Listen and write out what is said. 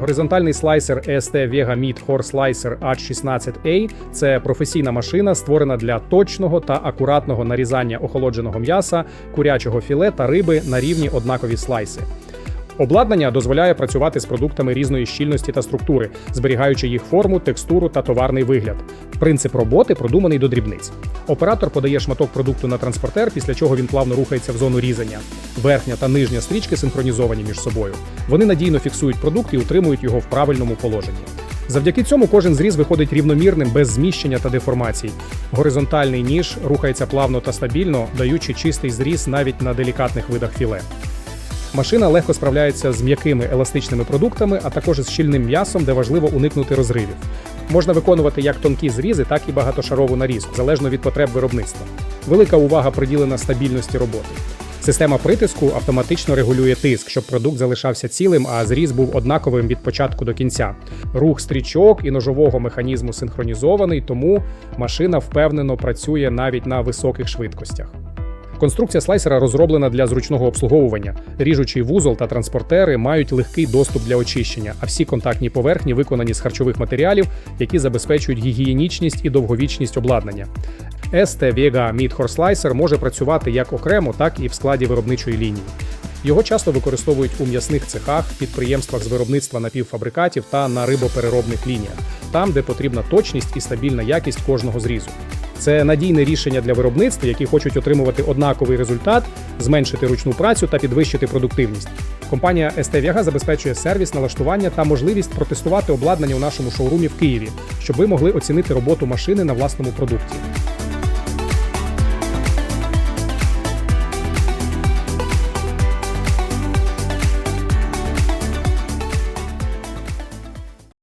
Горизонтальний слайсер EST Vega Mid Core Slicer H16A – це професійна машина, створена для точного та акуратного нарізання охолодженого м'яса, курячого філе та риби на рівні однакові слайси. Обладнання дозволяє працювати з продуктами різної щільності та структури, зберігаючи їх форму, текстуру та товарний вигляд. Принцип роботи продуманий до дрібниць. Оператор подає шматок продукту на транспортер, після чого він плавно рухається в зону різання. Верхня та нижня стрічки синхронізовані між собою. Вони надійно фіксують продукт і утримують його в правильному положенні. Завдяки цьому кожен зріз виходить рівномірним, без зміщення та деформацій. Горизонтальний ніж рухається плавно та стабільно, даючи чистий зріз навіть на делікатних видах філе. Машина легко справляється з м'якими еластичними продуктами, а також з щільним м'ясом, де важливо уникнути розривів. Можна виконувати як тонкі зрізи, так і багатошарову нарізку, залежно від потреб виробництва. Велика увага приділена стабільності роботи. Система притиску автоматично регулює тиск, щоб продукт залишався цілим, а зріз був однаковим від початку до кінця. Рух стрічок і ножового механізму синхронізований, тому машина впевнено працює навіть на високих швидкостях. Конструкція слайсера розроблена для зручного обслуговування. Ріжучий вузол та транспортери мають легкий доступ для очищення, а всі контактні поверхні виконані з харчових матеріалів, які забезпечують гігієнічність і довговічність обладнання. ST Vega Horse Slicer може працювати як окремо, так і в складі виробничої лінії. Його часто використовують у м'ясних цехах, підприємствах з виробництва напівфабрикатів та на рибопереробних лініях, там, де потрібна точність і стабільна якість кожного зрізу. Це надійне рішення для виробництв, які хочуть отримувати однаковий результат, зменшити ручну працю та підвищити продуктивність. Компанія ST Viaga забезпечує сервіс налаштування та можливість протестувати обладнання у нашому шоурумі в Києві, щоб ви могли оцінити роботу машини на власному продукті.